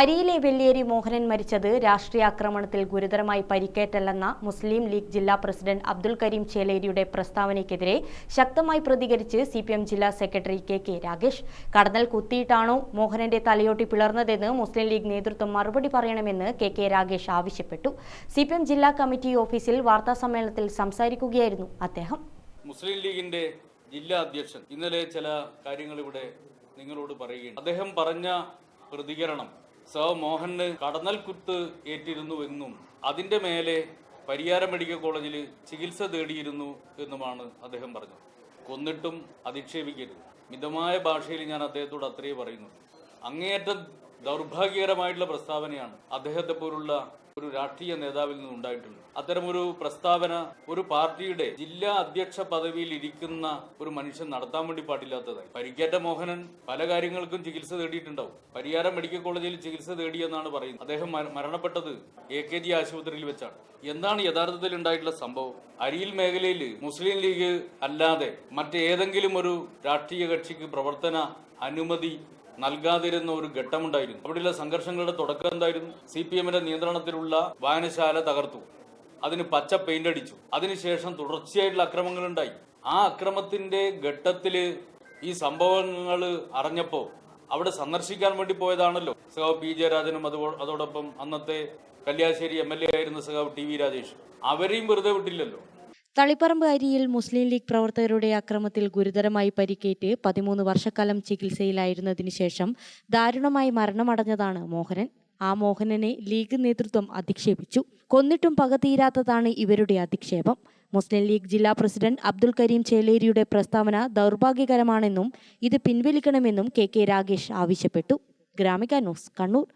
അരിയിലെ വെള്ളിയേരി മോഹനൻ മരിച്ചത് രാഷ്ട്രീയ ആക്രമണത്തിൽ ഗുരുതരമായി പരിക്കേറ്റല്ലെന്ന മുസ്ലിം ലീഗ് ജില്ലാ പ്രസിഡന്റ് അബ്ദുൽ കരീം ചേലേരിയുടെ പ്രസ്താവനയ്ക്കെതിരെ ശക്തമായി പ്രതികരിച്ച് സി ജില്ലാ സെക്രട്ടറി കെ കെ രാഗേഷ് കടന്നൽ കുത്തിയിട്ടാണോ മോഹനന്റെ തലയോട്ടി പിളർന്നതെന്ന് മുസ്ലിം ലീഗ് നേതൃത്വം മറുപടി പറയണമെന്ന് കെ കെ രാഗേഷ് ആവശ്യപ്പെട്ടു. സി ജില്ലാ കമ്മിറ്റി ഓഫീസിൽ വാർത്താസമ്മേളനത്തിൽ സംസാരിക്കുകയായിരുന്നു അദ്ദേഹം. മുസ്ലിം ലീഗിന്റെ ജില്ലാ അധ്യക്ഷൻ ഇന്നലെ ചില കാര്യങ്ങൾ ഇവിടെ നിങ്ങളോട് പറയുകയാണ് അദ്ദേഹം പറഞ്ഞ പ്രതികരണം സ മോഹന് കടന്നൽ കുത്ത് ഏറ്റിരുന്നുവെന്നും അതിന്റെ മേലെ പരിയാരം മെഡിക്കൽ കോളേജിൽ ചികിത്സ തേടിയിരുന്നു എന്നുമാണ് അദ്ദേഹം പറഞ്ഞത് കൊന്നിട്ടും അധിക്ഷേപിക്കരുത്. മിതമായ ഭാഷയിൽ ഞാൻ അദ്ദേഹത്തോട് അത്രയേ പറയുന്നു അങ്ങേയറ്റം ദൗർഭാഗ്യകരമായിട്ടുള്ള പ്രസ്താവനയാണ് അദ്ദേഹത്തെ പോലുള്ള ഒരു രാഷ്ട്രീയ നേതാവിൽ നിന്ന് ഉണ്ടായിട്ടുള്ളത്. അത്തരമൊരു പ്രസ്താവന ഒരു പാർട്ടിയുടെ ജില്ലാ അധ്യക്ഷ പദവിയിൽ ഇരിക്കുന്ന ഒരു മനുഷ്യൻ നടത്താൻ വേണ്ടി പാടില്ലാത്തതായി. പരിക്കേറ്റ മോഹനൻ പല കാര്യങ്ങൾക്കും ചികിത്സ തേടിയിട്ടുണ്ടാവും. പരിയാരം മെഡിക്കൽ കോളേജിൽ ചികിത്സ തേടിയെന്നാണ് പറയുന്നത്. അദ്ദേഹം മരണപ്പെട്ടത് എ കെ ജി ആശുപത്രിയിൽ വെച്ചാണ്. എന്താണ് യഥാർത്ഥത്തിൽ ഉണ്ടായിട്ടുള്ള സംഭവം? അരിയിൽ മേഖലയിൽ മുസ്ലിം ലീഗ് അല്ലാതെ മറ്റേതെങ്കിലും ഒരു രാഷ്ട്രീയ കക്ഷിക്ക് പ്രവർത്തന അനുമതി നൽകാതിരുന്ന ഒരു ഘട്ടമുണ്ടായിരുന്നു. അവിടെയുള്ള സംഘർഷങ്ങളുടെ തുടക്കം എന്തായിരുന്നു? സി പി എമ്മിന്റെ നിയന്ത്രണത്തിലുള്ള വായനശാല തകർത്തു. അതിന് പച്ച പെയിന്റ് അടിച്ചു. അതിനുശേഷം തുടർച്ചയായിട്ടുള്ള അക്രമങ്ങൾ ഉണ്ടായി ആ അക്രമത്തിന്റെ ഘട്ടത്തിൽ ഈ സംഭവങ്ങൾ അറിഞ്ഞപ്പോ അവിടെ സന്ദർശിക്കാൻ വേണ്ടി പോയതാണല്ലോ സഖാവ് പി ജയരാജനും അതോ- അതോടൊപ്പം അന്നത്തെ കല്യാശ്ശേരി എം എൽ എ ആയിരുന്ന സഖാവ് ടി വി രാജേഷ്. അവരെയും വെറുതെ വിട്ടില്ലല്ലോ. തളിപ്പറമ്പ് അരിയിൽ മുസ്ലിം ലീഗ് പ്രവർത്തകരുടെ അക്രമത്തിൽ ഗുരുതരമായി പരിക്കേറ്റ് പതിമൂന്ന് വർഷക്കാലം ചികിത്സയിലായിരുന്നതിനു ശേഷം ദാരുണമായി മരണമടഞ്ഞതാണ് മോഹനൻ. ആ മോഹനനെ ലീഗ് നേതൃത്വം അധിക്ഷേപിച്ചു. കൊന്നിട്ടും പക തീരാത്തതാണ് ഇവരുടെ അധിക്ഷേപം. മുസ്ലിം ലീഗ് ജില്ലാ പ്രസിഡന്റ് അബ്ദുൽ കരീം ചേലേരിയുടെ പ്രസ്താവന ദൗർഭാഗ്യകരമാണെന്നും ഇത് പിൻവലിക്കണമെന്നും കെ കെ രാഗേഷ് ആവശ്യപ്പെട്ടു. ഗ്രാമിക ന്യൂസ് കണ്ണൂർ.